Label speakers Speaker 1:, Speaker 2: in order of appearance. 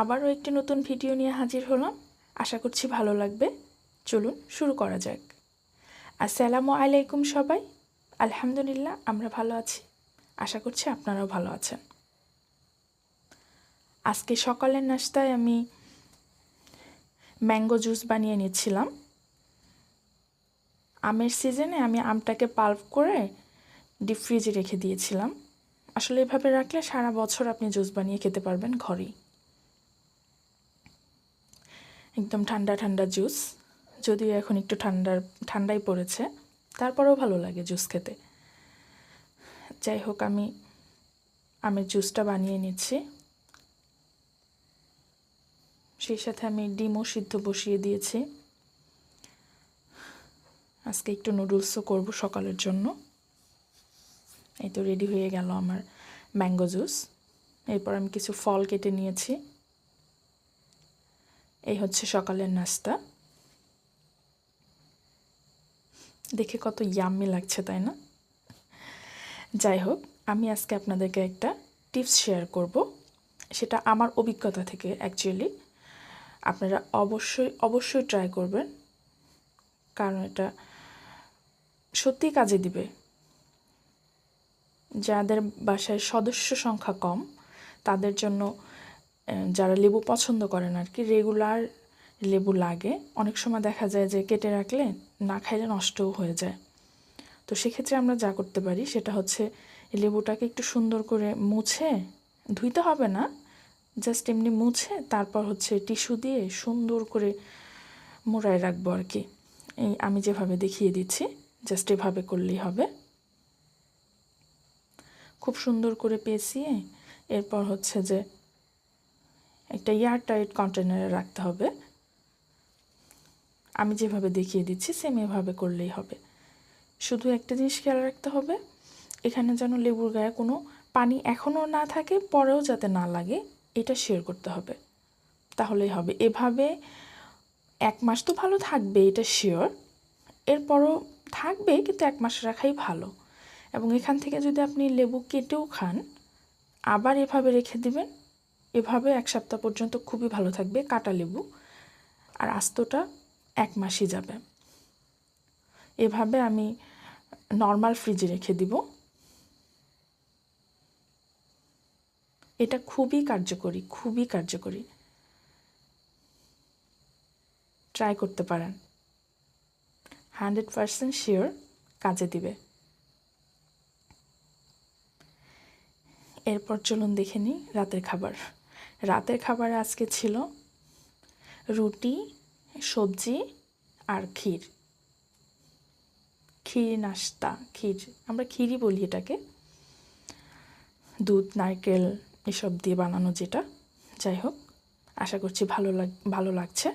Speaker 1: আবারও একটি নতুন ভিডিও নিয়ে হাজির হলাম। আশা করছি ভালো লাগবে। চলুন শুরু করা যাক। আসসালামু আলাইকুম সবাই। আলহামদুলিল্লাহ, আমরা ভালো আছি। আশা করছি আপনারাও ভালো আছেন। আজকে সকালের নাস্তায় আমি ম্যাঙ্গো জুস বানিয়ে নিচ্ছিলাম। আমের সিজনে আমি আমটাকে পাল্প করে ডিপ ফ্রিজে রেখে দিয়েছিলাম। আসলে এভাবে রাখলে সারা বছর আপনি জুস বানিয়ে খেতে পারবেন ঘরেই। একদম ঠান্ডা ঠান্ডা জুস। যদিও এখন একটু ঠান্ডার, ঠান্ডাই পড়েছে। তারপরেও ভালো লাগে জুস খেতে। যাই হোক, আমি আমের জুসটা বানিয়ে নিচ্ছি। সেই সাথে আমি ডিমও সিদ্ধ বসিয়ে দিয়েছি। আজকে একটু নুডলসও করব সকালের জন্য। এই তো রেডি হয়ে গেল আমার ম্যাঙ্গো জুস। এরপর আমি কিছু ফল কেটে নিয়েছি। এই হচ্ছে সকালের নাস্তা। দেখে কত ইয়াম্মি লাগছে, তাই না? যাই হোক, আমি আজকে আপনাদেরকে একটা টিপস শেয়ার করব। সেটা আমার অভিজ্ঞতা থেকে অ্যাকচুয়ালি আপনারা অবশ্যই অবশ্যই ট্রাই করবেন। কারণ এটা সত্যিই কাজে দিবে। যাদের বাসায় সদস্য সংখ্যা কম, তাদের জন্য যারা লেবু পছন্দ করেন আর কি রেগুলার লেবু লাগে। অনেক সময় দেখা যায় যে কেটে রাখলে না খাইলে নষ্টও হয়ে যায়। তো সেক্ষেত্রে আমরা যা করতে পারি সেটা হচ্ছে লেবুটাকে একটু সুন্দর করে মুছে, ধুইতে হবে না জাস্ট এমনি মুছে, তারপর হচ্ছে টিস্যু দিয়ে সুন্দর করে মোড়ায় রাখব আর কি। এই আমি যেভাবে দেখিয়ে দিচ্ছি জাস্ট এভাবে করলেই হবে। খুব সুন্দর করে পেঁচিয়ে, এরপর হচ্ছে যে একটা এয়ার টাইট কন্টেনারে রাখতে হবে। আমি যেভাবে দেখিয়ে দিচ্ছি সেম এভাবে করলেই হবে। শুধু একটা জিনিস খেয়াল রাখতে হবে, এখানে যেন লেবুর গায়ে কোনো পানি এখনও না থাকে, পরেও যাতে না লাগে, এটা শেয়ার করতে হবে। তাহলেই হবে। এভাবে এক মাস তো ভালো থাকবে, এটা শিওর এরপরও থাকবে, কিন্তু এক মাস রাখাই ভালো। এবং এখান থেকে যদি আপনি লেবু কেটেও খান, আবার এভাবে রেখে দিবেন এভাবে এক সপ্তাহ পর্যন্ত খুবই ভালো থাকবে কাটা লেবু। আর আস্তটা এক মাসই যাবে। এভাবে আমি নর্মাল ফ্রিজে রেখে দিব। এটা খুবই কার্যকরী খুবই কার্যকরী। ট্রাই করতে পারেন। হান্ড্রেড পারসেন্ট শিওর কাজে দিবে। এরপর চলুন দেখে নিই রাতের খাবার। রাতের খাবার আজকে ছিল রুটি, সবজি আর ক্ষীর। ক্ষীর নাস্তা, ক্ষীর, আমরা ক্ষীরই বলি এটাকে। দুধ, নারকেল এসব দিয়ে বানানো যেটা। যাই হোক, আশা করছি ভালো লাগ, ভালো লাগছে।